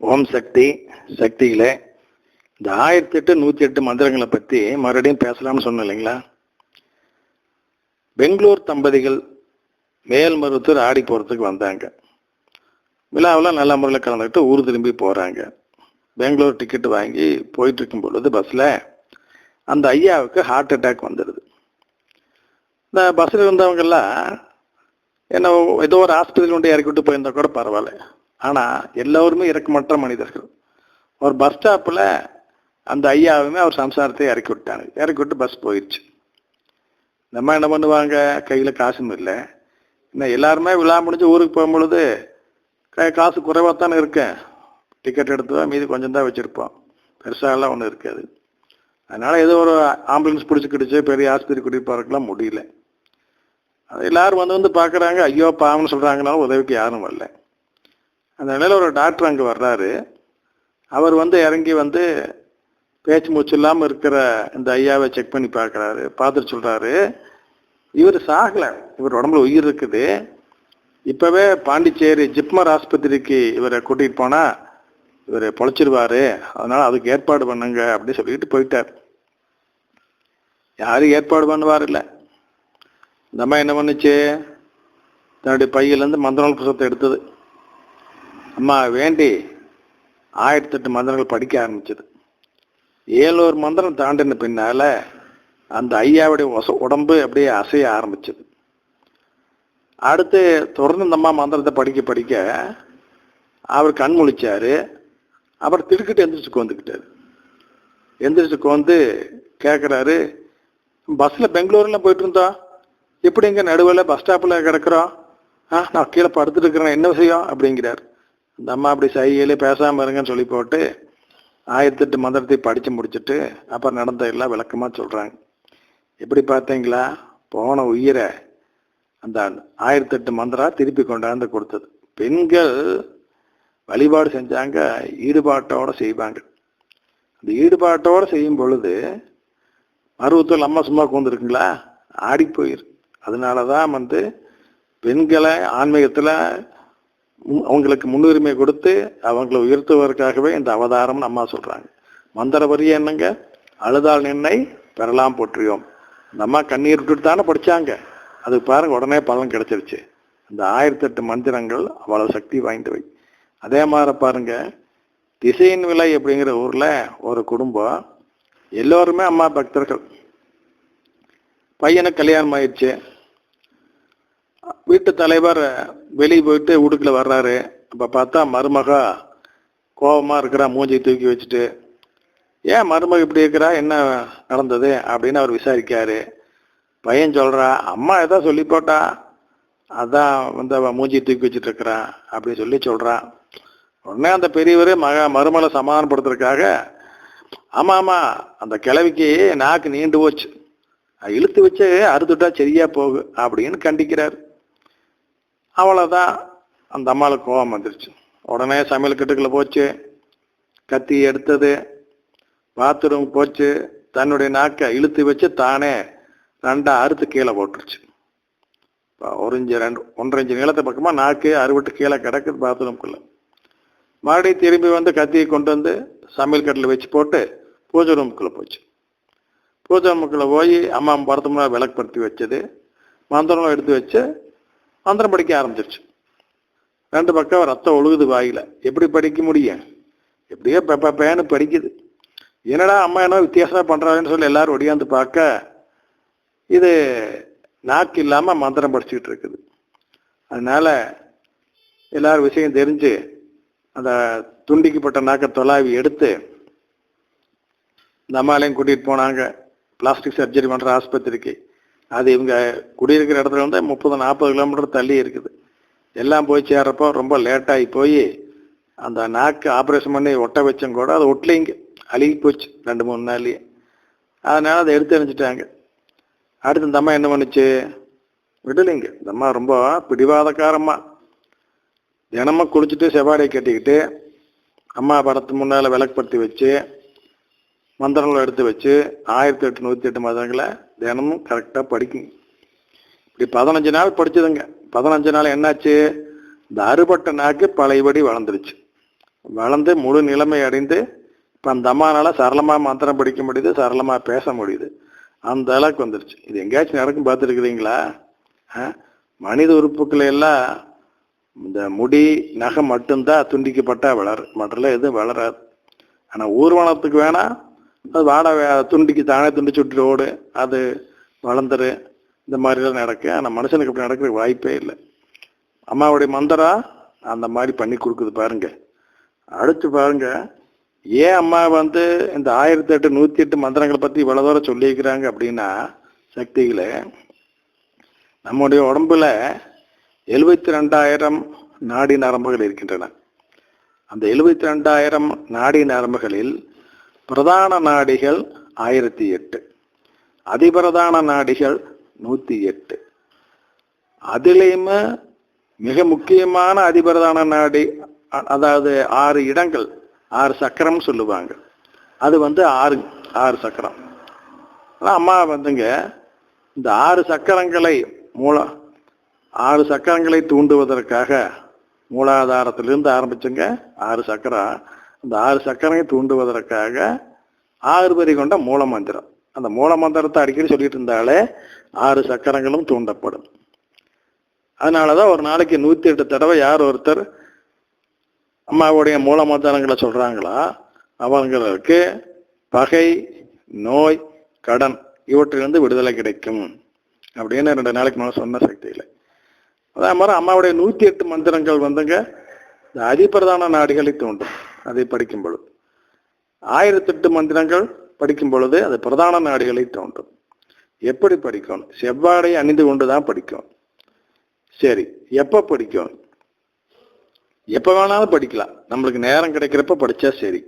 ஓம் சக்தி சக்தியில் இந்த ஆயிரத்தி எட்டு நூற்றி எட்டு மந்திரங்களை பற்றி மறுபடியும் பேசலாம்னு சொன்னோம் இல்லைங்களா? பெங்களூர் தம்பதிகள் மேல்மருவத்தூர் ஆடி போகிறதுக்கு வந்தாங்க. விழாவில் நல்ல முறையில் கலந்துக்கிட்டு ஊர் திரும்பி போகிறாங்க பெங்களூர் டிக்கெட் வாங்கி போயிட்டுருக்கும் பொழுது பஸ்ஸில் அந்த ஐயாவுக்கு ஹார்ட் அட்டாக் வந்துடுது. இந்த பஸ்ஸில் இருந்தவங்கெல்லாம் என்ன ஏதோ ஒரு ஆஸ்பத்திரி கொண்டு இறக்கி விட்டு போயிருந்தா கூட பரவாயில்ல. ஆனால் எல்லோருமே இறக்கமற்ற மனிதர்கள். ஒரு பஸ் ஸ்டாப்பில் அந்த ஐயாவுமே அவர் சம்சாரத்தை இறக்கி விட்டாங்க இறக்கி விட்டு பஸ் போயிடுச்சு நம்ம என்ன பண்ணுவாங்க? கையில் காசும் இல்லை. இன்னும் எல்லாருமே விழா முடிஞ்சு ஊருக்கு போகும்பொழுது காசு குறைவாக தானே இருக்கேன் டிக்கெட் எடுத்து மீதி கொஞ்சம் தான் வச்சுருப்போம். பெருசாலாம் ஒன்றும் இருக்காது. அதனால் ஏதோ ஒரு ஆம்புலன்ஸ் பிடிச்சிக்கிடுச்சு பெரிய ஆஸ்பத்திரி கூட்டிகிட்டு போகிறதுக்கெலாம் முடியல. அது எல்லோரும் வந்து வந்து பார்க்குறாங்க ஐயோ பாவம்னு சொல்கிறாங்கனாலும் உதவிக்கு யாரும் வரல. அந்த நிலையில் ஒரு டாக்டர் அங்கே வர்றாரு. அவர் வந்து இறங்கி வந்து பேச்சு மூச்சு இல்லாமல் இருக்கிற இந்த ஐயாவை செக் பண்ணி பார்க்குறாரு. பார்த்துட்டு சொல்கிறாரு இவர் சாகலை. இவர் உடம்புல உயிர் இருக்குது. இப்போவே பாண்டிச்சேரி ஜிப்மர் ஆஸ்பத்திரிக்கு இவரை கூட்டிகிட்டு போனால் இவர் பொழைச்சிருவாரு. அதனால் அதுக்கு ஏற்பாடு பண்ணுங்க அப்படின்னு சொல்லிட்டு போயிட்டார். யாரும் ஏற்பாடு பண்ணுவார் இல்லை. இந்த அம்மா என்ன பண்ணுச்சு? தன்னுடைய பையிலேருந்து மந்திரங்கள் புசத்தை எடுத்தது. அம்மா வேண்டி ஆயிரத்தெட்டு மந்திரங்கள் படிக்க ஆரம்பிச்சது. ஏழோரு மந்திரம் தாண்டின பின்னால அந்த ஐயாவுடைய உடம்பு அப்படியே அசைய ஆரம்பிச்சது. அடுத்து தொடர்ந்து இந்த அம்மா மந்திரத்தை படிக்க படிக்க அவர் கண் முழிச்சாரு. அவர் திடுக்கிட்டு எந்திரிச்சு கோந்துக்கிட்டார் எந்திரிச்சு கோந்து கேட்குறாரு பஸ்ஸில் பெங்களூரில் போயிட்டு இருந்தோம். எப்படி இங்கே நடுவில் பஸ் ஸ்டாப்பில் கிடக்குறோம்? ஆ நான் கீழே படுத்துட்டு இருக்கிறேன். என்ன விஷயம்? அப்படிங்கிறார். இந்த அம்மா அப்படி சைகையிலே பேசாமல் இருங்கன்னு சொல்லி போட்டு ஆயிரத்தெட்டு மந்திரத்தை படித்து முடிச்சுட்டு அப்புறம் நடந்த எல்லாம் விளக்கமாக சொல்கிறாங்க எப்படி பார்த்தீங்களா? போன உயிரை அந்த ஆயிரத்தெட்டு மந்திரா திருப்பி கொண்டாந்து கொடுத்தது. பெண்கள் வழிபாடு செஞ்சாங்க ஈடுபாட்டோடு செய்வாங்க. அந்த ஈடுபாட்டோடு செய்யும் பொழுது மருவத்தில் அம்மா சும்மா கூந்துருக்குங்களா? ஆடி போயிரு அதனால தான் வந்து பெண்களை ஆன்மீகத்தில் அவங்களுக்கு முன்னுரிமை கொடுத்து அவங்களை உயர்த்துவதற்காகவே இந்த அவதாரம்னு அம்மா சொல்றாங்க. மந்திர வரி என்னங்க? அழுதால் நின்னை பெறலாம் போற்றியோம். இந்த அம்மா கண்ணீர் விட்டுட்டு தானே படிச்சாங்க. அதுக்கு பாருங்க உடனே பலன் கிடைச்சிருச்சு. இந்த ஆயிரத்தெட்டு மந்திரங்கள் அவ்வளவு சக்தி வாய்ந்தவை. அதே மாதிரி பாருங்க திசையின் விலை அப்படிங்கிற ஊர்ல ஒரு குடும்பம் எல்லோருமே அம்மா பக்தர்கள். பையனுக்கு கல்யாணம் ஆயிடுச்சு. வீட்டு தலைவர் வெளியே போயிட்டு வீட்டுக்குள்ள வர்றாரு. அப்போ பார்த்தா மருமகா கோபமாக இருக்கிறா மூஞ்சி தூக்கி வச்சுட்டு. ஏன் மருமக இப்படி இருக்கிறா? என்ன நடந்தது? அப்படின்னு அவர் விசாரிக்காரு பையன் சொல்கிறா அம்மா ஏதோ சொல்லி போட்டா அதான் வந்து அவன் மூஞ்சி தூக்கி வச்சுட்டு இருக்கிறான் அப்படின்னு சொல்லி சொல்கிறான் உடனே அந்த பெரியவர் மக மருமலை சமாதானப்படுத்துறதுக்காக ஆமாம் ஆமாம் அந்த கிழவிக்கு நாக்கு நீண்டு போச்சு. இழுத்து வச்சு அறுத்துட்டா சரியா போகு அப்படின்னு கண்டிக்கிறார். அவ்வளோதான் அந்த அம்மாவுக்கு கோபம் வந்துருச்சு. உடனே சமையல் கட்டுக்குள்ளே போச்சு. கத்தி எடுத்தது. பாத்ரூம் போச்சு. தன்னுடைய நாக்கை இழுத்து வச்சு தானே ரெண்டாக அறுத்து கீழே போட்டுருச்சு. இப்போ ஒரு இஞ்சு ரெண்டு ஒன்றரை இஞ்சு நீளத்தை பக்கமாக நாக்கு அறுபட்டு கீழே கிடக்குது பாத்ரூம்குள்ளே மறுபடியும் திரும்பி வந்து கத்தியை கொண்டு வந்து சமையல் கட்டில் வச்சு போட்டு பூஜை ரூமுக்குள்ளே போச்சு. பூஜை ரூமுக்குள்ளே போய் அம்மா பரத்தமுன்னா விளக்குப்படுத்தி வச்சது. மந்திரம் எடுத்து வச்சு மந்திரம் படிக்க ஆரம்பிச்சிருச்சு. ரெண்டு பக்கம் ரத்தம் ஒழுகுது வாயில. எப்படி படிக்க முடியும்? எப்படியோ பெப்ப பேனு படிக்குது. என்னடா அம்மா என்ன வித்தியாசமா பண்றாங்கன்னு சொல்லி எல்லாரும் ஒடியாந்து பார்க்க இது நாக்கு இல்லாம மந்திரம் படிச்சுக்கிட்டு இருக்குது. அதனால எல்லாரும் விஷயம் தெரிஞ்சு அந்த துண்டிக்கப்பட்ட நாக்கை தொலாவி எடுத்து இந்த அம்மாலையும் கூட்டிட்டு போனாங்க. பிளாஸ்டிக் சர்ஜரி பண்ற ஆஸ்பத்திரிக்கு. அது இவங்க குடியிருக்கிற இடத்துல வந்து முப்பது நாற்பது கிலோமீட்டர் தள்ளி இருக்குது. எல்லாம் போய் சேர்றப்போ ரொம்ப லேட்டாகி போய் அந்த நாக்கு ஆப்ரேஷன் பண்ணி ஒட்ட வச்சும் கூட அது ஒட்டலைங்க அழுகி போச்சு ரெண்டு மூணு நாள்லேயே. அதனால் அதை எடுத்து எறிஞ்சிட்டாங்க அடுத்து இந்த அம்மா என்ன பண்ணுச்சு? விடலைங்க இந்த அம்மா ரொம்ப பிடிவாதக்காரம்மா. தினமும் குளிச்சுட்டு செவ்வாடை கட்டிக்கிட்டு அம்மா படத்து முன்னால் விளக்குப்படுத்தி வச்சு மந்திரங்களை எடுத்து வச்சு ஆயிரத்தி எட்டு நூற்றி எட்டு மதங்களை தினமும் கரெக்டாக படிக்குங்க இப்படி பதினஞ்சு நாள் படிச்சதுங்க. பதினஞ்சு நாள் என்னாச்சு? இந்த அறுபட்ட நாக்கு பழையபடி வளர்ந்துருச்சு. வளர்ந்து முழு நிலைமை அடைந்து இப்போ அந்த அம்மானால் சரளமாக மந்திரம் படிக்க முடியுது சரளமாக பேச முடியுது. அந்த அளவுக்கு வந்துருச்சு. இது எங்கேயாச்சும் நடக்கும் பார்த்துருக்குறீங்களா? மனித உறுப்புக்களை எல்லாம் இந்த முடி நகை மட்டும்தான் துண்டிக்கப்பட்டால் வளர் மற்றெல்லாம் எதுவும் வளராது. ஆனால் ஊர்வலத்துக்கு வேணால் அது வாடகை துண்டிக்கு தானே துண்டிச்சு விட்டுட்டு ஓடு. அது வளர்ந்துரு. இந்த மாதிரிலாம் நடக்கு. ஆனால் மனுஷனுக்கு அப்படி நடக்கிற வாய்ப்பே இல்லை. அம்மாவுடைய மந்திரம் அந்த மாதிரி பண்ணி கொடுக்குது பாருங்க. அடுத்து பாருங்க. ஏன் அம்மா வந்து இந்த ஆயிரத்தி எட்டு நூற்றி எட்டு மந்திரங்களை பற்றி இவ்வளோ தூரம் சொல்லியிருக்கிறாங்க அப்படின்னா சக்திகளை நம்முடைய உடம்புல எழுபத்தி ரெண்டாயிரம் நாடி நரம்புகள் இருக்கின்றன. அந்த எழுபத்தி ரெண்டாயிரம் நாடி நரம்புகளில் பிரதான நாடிகள் ஆயிரத்தி எட்டு. அதிபிரதான நாடிகள் நூற்றி எட்டு. அதிலேயுமே மிக முக்கியமான அதிபிரதான நாடி அதாவது ஆறு இடங்கள் ஆறு சக்கரம் சொல்லுவாங்க. அது வந்து ஆறு ஆறு சக்கரம். ஆனால் அம்மா வந்துங்க இந்த ஆறு சக்கரங்களை மூல ஆறு சக்கரங்களை தூண்டுவதற்காக மூலாதாரத்திலிருந்து ஆரம்பிச்சுங்க ஆறு சக்கரம் அந்த ஆறு சக்கரங்களை தூண்டுவதற்காக ஆறு வரி கொண்ட மூல மந்திரம். அந்த மூல மந்திரத்தை அடிக்கடி சொல்லிட்டு இருந்தாலே ஆறு சக்கரங்களும் தூண்டப்படும். அதனால தான் ஒரு நாளைக்கு நூற்றி எட்டு தடவை யார் ஒருத்தர் அம்மாவுடைய மூல மந்திரங்களை சொல்கிறாங்களோ அவங்களுக்கு பகை நோய் கடன் இவற்றிலிருந்து விடுதலை கிடைக்கும் அப்படின்னு ரெண்டு நாளைக்கு மேலே சொன்ன சக்தியில். அதே மாதிரி அம்மாவுடைய நூற்றி எட்டு மந்திரங்கள் வந்துங்க இந்த அதிபிரதான நாடுகளை தூண்டும் அதை படிக்கும் பொழுது. ஆயிரத்தெட்டு மந்திரங்கள் படிக்கும் பொழுது அது பிரதான நாடுகளை தோன்றும். எப்படி படிக்கணும் செவ்வாடை அணிந்து கொண்டு தான் படிக்கும். சரி எப்போ படிக்கும்? எப்போ வேணாலும் படிக்கலாம். நம்மளுக்கு நேரம் கிடைக்கிறப்ப படித்தா சரி.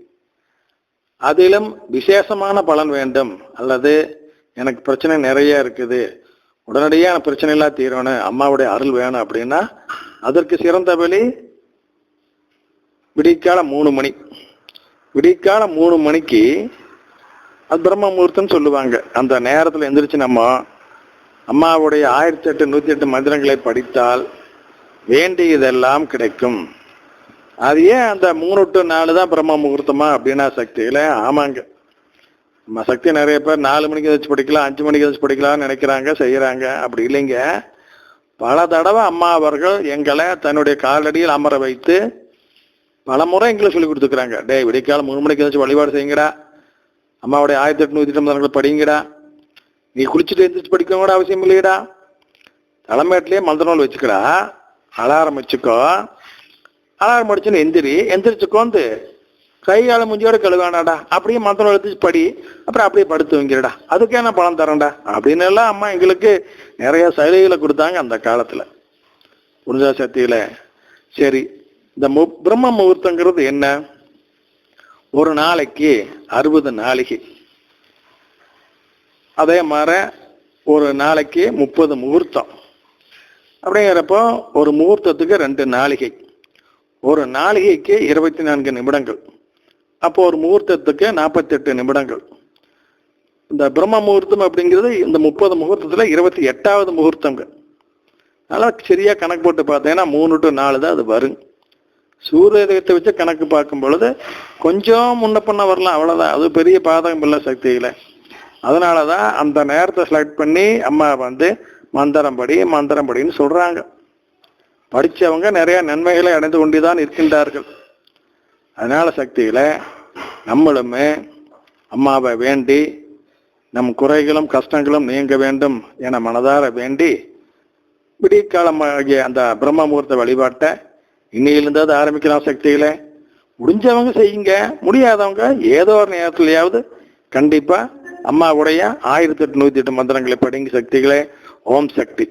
அதிலும் விசேஷமான பலன் வேண்டும். அல்லது எனக்கு பிரச்சனை நிறைய இருக்குது. உடனடியாக எனக்கு பிரச்சனை எல்லாம் தீரணும். அம்மாவுடைய அருள் வேணும் அப்படின்னா அதற்கு சிறந்த வழி விடிக்கால மூணு மணி. விடிக்கால மூணு மணிக்கு அது பிரம்ம முகூர்த்தம்னு சொல்லுவாங்க. அந்த நேரத்தில் எந்திரிச்சு நம்ம அம்மாவுடைய ஆயிரத்தி எட்டு நூற்றி எட்டு மந்திரங்களை படித்தால் வேண்டியதெல்லாம் கிடைக்கும். அது ஏன் அந்த மூணு டு நாலு தான் பிரம்ம முகூர்த்தமா அப்படின்னா சக்தியில்? ஆமாங்க. நம்ம சக்தி நிறைய பேர் நாலு மணிக்கு வச்சு படிக்கலாம் அஞ்சு மணிக்கு வச்சு படிக்கலாம்னு நினைக்கிறாங்க செய்கிறாங்க அப்படி இல்லைங்க. பல தடவை அம்மா அவர்கள் எங்களை தன்னுடைய காலடியில் அமர வைத்து பல முறை எங்களை சொல்லி கொடுத்துக்கிறாங்க டே விடைக்கால மூணு மணிக்கு வச்சு வழிபாடு செய்யுங்கடா. அம்மாவுடைய ஆயிரத்தி எட்நூத்தி நூத்தி படிங்கடா நீ குளிச்சுட்டு எந்திரிச்சு படிக்க கூட அவசியம் இல்லையடா. தலைமையிலேயே நூல் வச்சுக்கடா. அலாரம் வச்சுக்கோ. அலாரம் அடிச்சுன்னு எந்திரி. எந்திரிச்சுக்கோந்து கை கால முஞ்சியோட கழுவானாடா. அப்படியே மந்திரம் எடுத்து படி. அப்புறம் அப்படியே படுத்து வைங்கிறடா அதுக்கே நான் பணம் தரேன்டா? அப்படின்னு எல்லாம் அம்மா எங்களுக்கு நிறைய சலுகைகளை கொடுத்தாங்க அந்த காலத்தில். புரிஞ்சா சக்தியில. சரி இந்த மு பிரம்ம முகூர்த்தங்கிறது என்ன? ஒரு நாளைக்கு அறுபது நாளிகை. அதே மாதிரி ஒரு நாளைக்கு முப்பது முகூர்த்தம். அப்படிங்கிறப்போ ஒரு முகூர்த்தத்துக்கு ரெண்டு நாளிகை. ஒரு நாளிகைக்கு இருபத்தி நான்கு நிமிடங்கள். அப்போ ஒரு முகூர்த்தத்துக்கு நாற்பத்தெட்டு நிமிடங்கள். இந்த பிரம்ம முகூர்த்தம் அப்படிங்கிறது இந்த முப்பது முகூர்த்தத்தில் இருபத்தி எட்டாவது முகூர்த்தங்கள். அதனால் சரியாக கணக்கு போட்டு பார்த்தீங்கன்னா மூணு டு நாலு தான் அது வரும். சூரியத்தை வச்சு கணக்கு பார்க்கும் பொழுது கொஞ்சம் முன்ன பண்ண வரலாம் அவ்வளோதான் அது பெரிய பாதகம் இல்லை சக்தியில. அதனால தான் அந்த நேரத்தை செலக்ட் பண்ணி அம்மா வந்து மந்திரம் படி மந்திரம் படின்னு சொல்கிறாங்க படித்தவங்க நிறையா நன்மைகளை அடைந்து கொண்டுதான் இருக்கின்றார்கள். அதனால சக்தியில் நம்மளுமே அம்மாவை வேண்டி நம் குறைகளும் கஷ்டங்களும் நீங்க வேண்டும் என மனதார வேண்டி விடியற்காலமாகிய அந்த பிரம்ம முகூர்த்த வழிபாட்டை இன்னையிலிருந்து அது ஆரம்பிக்கலாம் சக்திகளை. முடிஞ்சவங்க செய்யுங்க. முடியாதவங்க ஏதோ ஒரு நேரத்துலயாவது கண்டிப்பா அம்மாவுடைய ஆயிரத்தி எட்டு நூற்றி எட்டு மந்திரங்களை படிங்க சக்திகளே. ஓம் சக்தி.